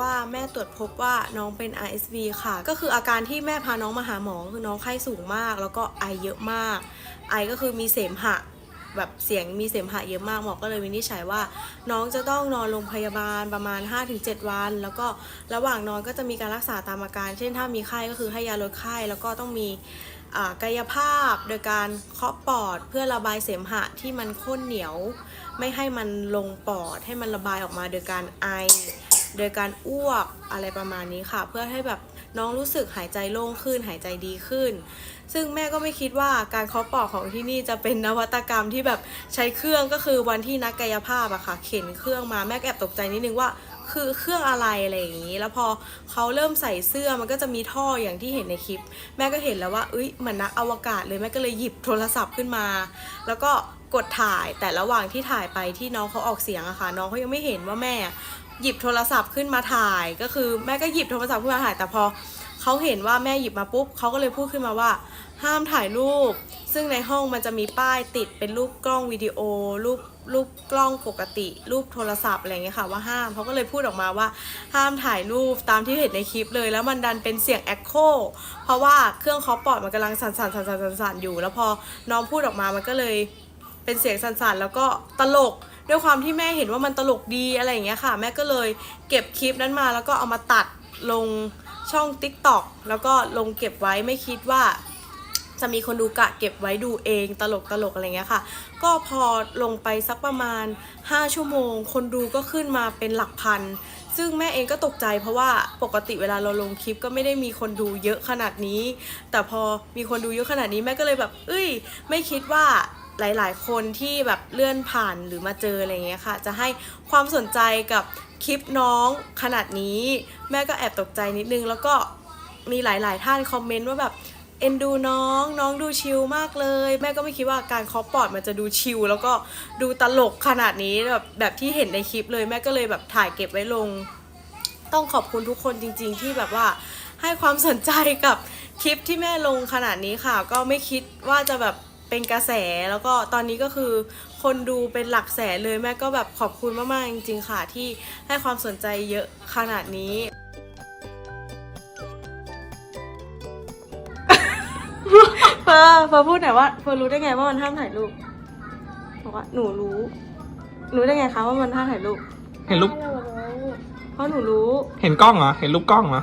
ว่าแม่ตรวจพบว่าน้องเป็น RSV ค่ะ ก็คืออาการที่แม่พาน้องมาหาหมอคือน้องไข้สูงมาก แล้วก็ไอเยอะมาก ไอก็คือมีเสมหะแบบเสียงมีเสมหะเยอะมากหมอก็เลยวินิจฉัยว่า น้องจะต้องนอนโรงพยาบาลประมาณ 5-7 วัน แล้วก็ระหว่างนอนก็จะมีการรักษาตามอาการ เช่นถ้ามีไข้ก็คือให้ยาลดไข้แล้วก็ต้องมีกายภาพโดยการเคาะปอดเพื่อระบายเสมหะที่มันข้นเหนียว ไม่ให้มันลงปอดให้มันระบายออกมาโดยการไอ โดยการอ้วกอะไรประมาณนี้ค่ะ เพื่อให้แบบน้องรู้สึกหายใจโล่งขึ้นหายใจดีขึ้น ซึ่งแม่ก็ไม่คิดว่าการเคาะปอดของที่นี่จะเป็นนวัตกรรมที่แบบใช้เครื่องก็คือวันที่นักกายภาพอะค่ะ เข็นเครื่องมาแม่แอบตกใจนิดนึงว่าคือเครื่องอะไรอะไรอย่างนี้ แล้วพอเขาเริ่มใส่เสื้อมันก็จะมีท่ออย่างที่เห็นในคลิป แม่ก็เห็นแล้วว่าเอ้ยเหมือนนักอวกาศเลยแม่ก็เลยหยิบโทรศัพท์ขึ้นมา แล้วก็กดถ่ายแต่ระหว่างที่ถ่ายไปที่น้องเขาออกเสียงอะค่ะ น้องเขายังไม่เห็นว่าแม่ หยิบโทรศัพท์ขึ้นมาถ่าย ก็คือแม่ก็หยิบโทรศัพท์ขึ้นมาถ่าย แต่พอเขาเห็นว่าแม่หยิบมาปุ๊บเขาก็เลยพูดขึ้นมาว่า ห้ามถ่ายรูป ซึ่งในห้องมันจะมีป้ายติดเป็นรูปกล้องวิดีโอ รูปรูปกล้องปกติ รูปโทรศัพท์อะไรอย่างเงี้ยค่ะว่าห้ามเขาก็เลยพูดออกมาว่า ห้ามถ่ายรูปตามที่เห็นในคลิปเลย แล้วมันดันเป็นเสียงแอคโคเพราะว่าเครื่องเคาปอดมันกำลังสั่นๆสั่นๆสั่นๆอยู่ แล้วพอน้องพูดออกมามันก็เลยเป็นเสียงสั่นๆแล้วก็ตลก ด้วยความที่แม่เห็นว่ามันตลกดีอะไรอย่างเงี้ยค่ะ แม่ก็เลยเก็บคลิปนั้นมาแล้วก็เอามาตัดลงช่อง TikTok แล้วก็ลงเก็บไว้ไม่คิดว่า จะมีคนดูกะเก็บไว้ดูเองตลกตลกอะไรเงี้ยค่ะ ก็พอลงไปสักประมาณ 5 ชั่วโมง คนดูก็ขึ้นมาเป็นหลักพัน ซึ่งแม่เองก็ตกใจเพราะว่าปกติเวลาเราลงคลิปก็ไม่ได้มีคนดูเยอะขนาดนี้ แต่พอมีคนดูเยอะขนาดนี้แม่ก็เลยแบบ เอ้ย ไม่คิดว่า หลายๆ คนที่แบบเลื่อนผ่านหรือมาเจออะไรเงี้ยค่ะ จะให้ความสนใจกับคลิปน้องขนาดนี้ แม่ก็แอบตกใจนิดนึง แล้วก็มีหลาย ๆ ท่านคอมเมนต์ว่าแบบเอ็นดูน้องน้องดูชิลมากเลย แม่ก็ไม่คิดว่าการคาะปอดมันจะดูชิลแล้วก็ดูตลกขนาดนี้แบบแบบที่เห็นในคลิปเลยแม่ก็เลยแบบถ่ายเก็บไว้ลง ต้องขอบคุณทุกคนจริง ๆ ที่แบบว่าให้ความสนใจกับคลิปที่แม่ลงขนาดนี้ค่ะ ก็ไม่คิดว่าจะแบบ เป็นกระแสแล้วก็ตอนนี้ก็คือคนดูเป็นหลักแสนเลยแม่ก็แบบขอบคุณมาก ๆ จริง ๆ ค่ะ ที่ให้ความสนใจเยอะขนาดนี้ เฟอร์เฟอร์พูดหน่อยว่าเฟอร์รู้ได้ไงว่ามันห้ามถ่ายรูปบอกว่าหนูรู้ รู้ได้ไงคะว่ามันห้ามถ่ายรูป เห็นรูป เพราะหนูรู้ เห็นกล้องเหรอ เห็นรูปกล้องเหรอ